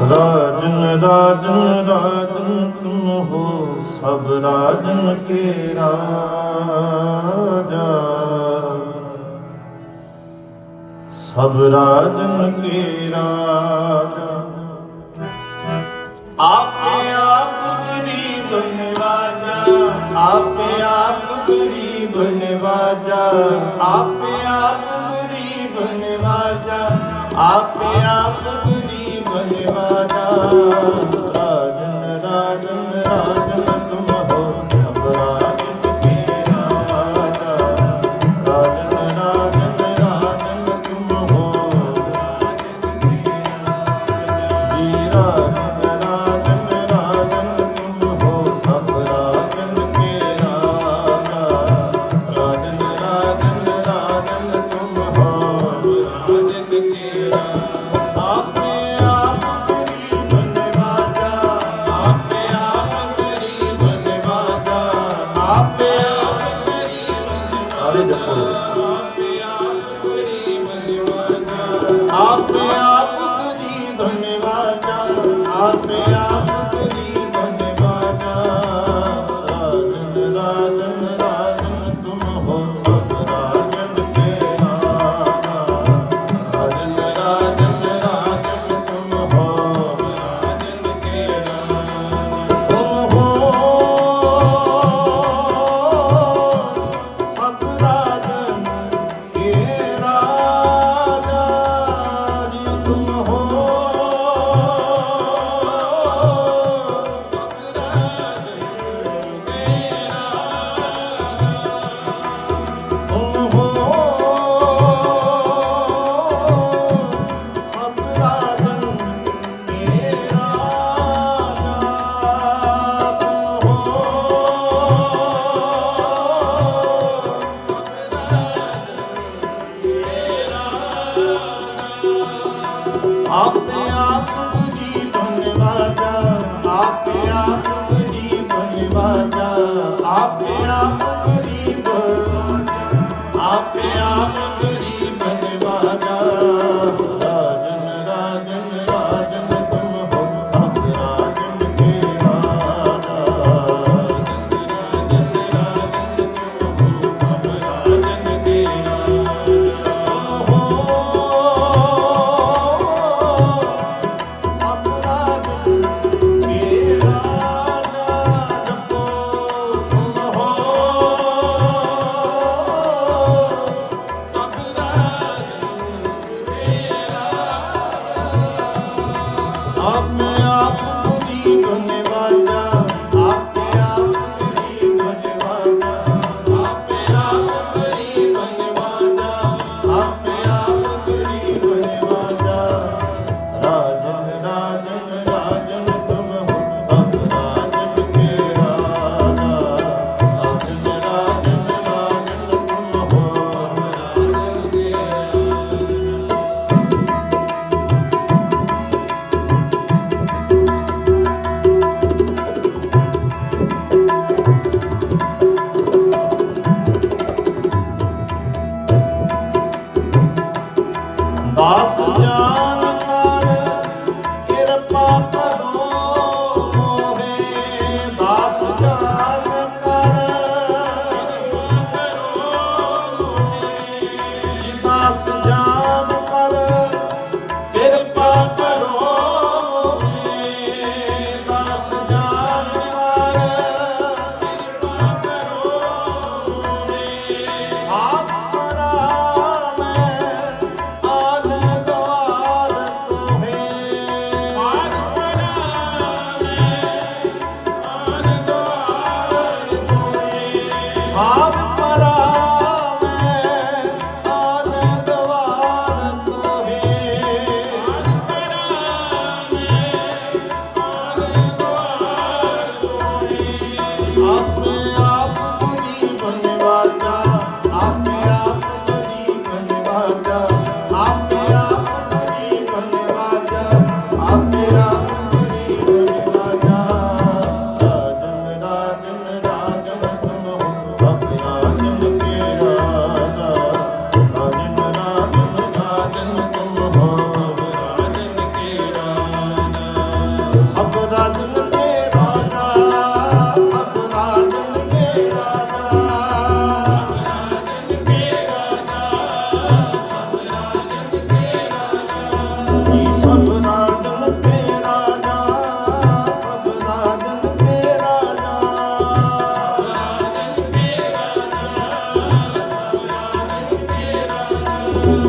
ਰਾਜਨ ਰਾਜਨ ਰਾਜਨ, ਤੁਮ ਹੋ ਸਭ ਰਾਜਨ ਕੇ ਰਾਜਾ। ਸਭ ਰਾਜਨ ਕੇ ਰਾਜਾ। ਆਪੇ ਆਪ ਗਰੀਬ ਨਿਵਾਜਾ, ਆਪੇ ਆਪ ਗਰੀਬ ਨਿਵਾਜਾ, ਆਪੇ ਆਪ ਗਰੀਬ ਨਿਵਾਜਾ, ਆਪੇ ਆਪ করুন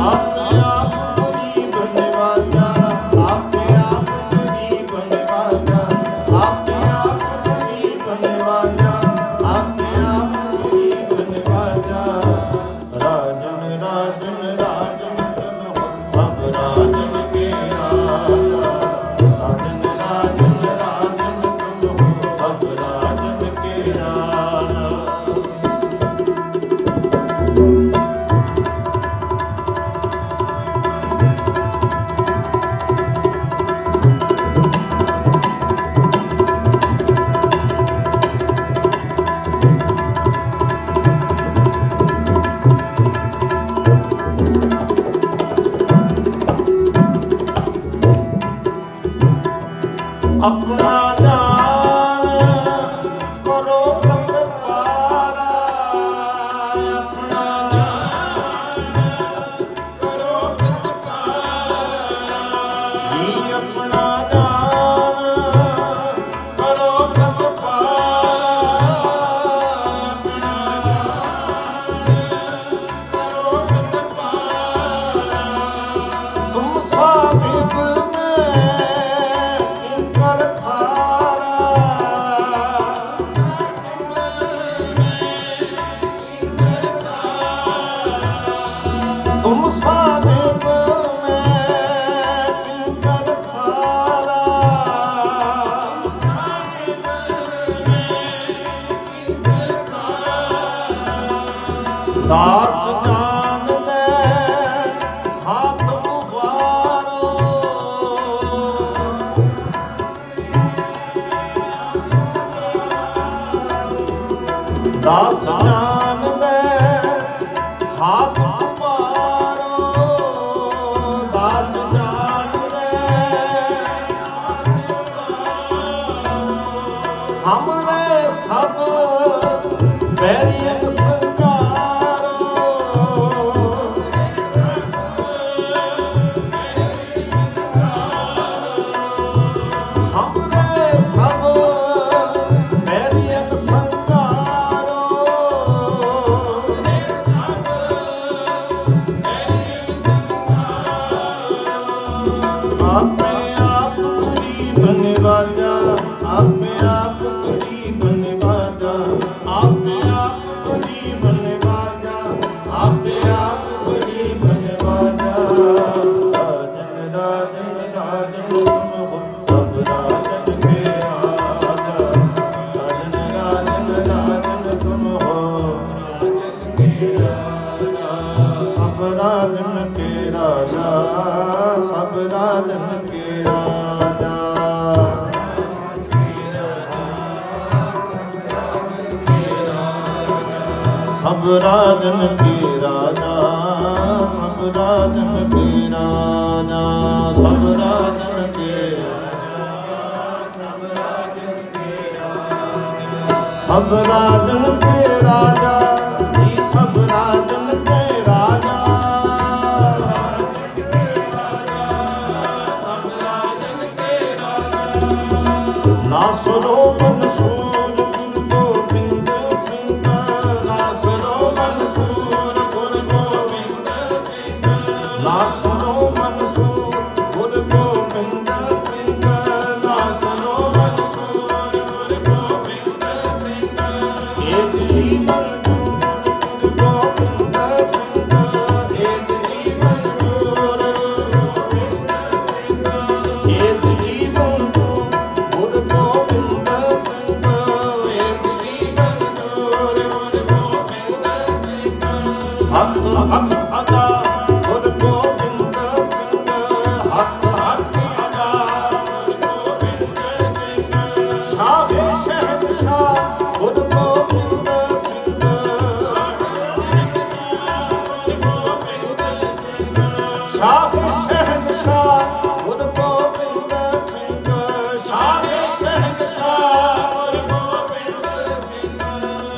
ਆਪਣਾ Aklına ਦਾਸ ਨਾਮ ਦੇ ਹੱਥ ਉਬਾਰੋ ਦਾਸ ਸਭ ਰਾਜਨ ਕੇ ਰਾਜਾ ਸਭ ਰਾਜਨ ਕੇ ਰਾਜਾ ਸਭ ਰਾਜਨ ਕੇ ਸਭ ਰਾਜਨ ਕੇ ਰਾਜਾ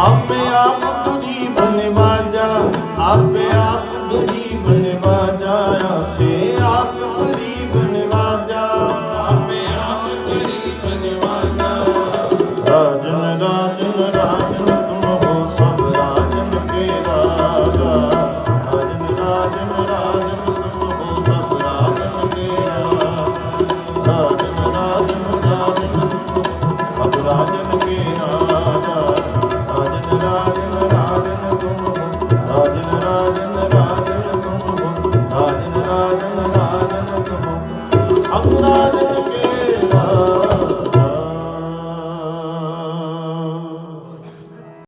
ਆਪੇ ਆਪ ਤੁਝੀ ਬਨਵਾਜਾ ਆਪੇ ਆਪ ਤੁਝੀ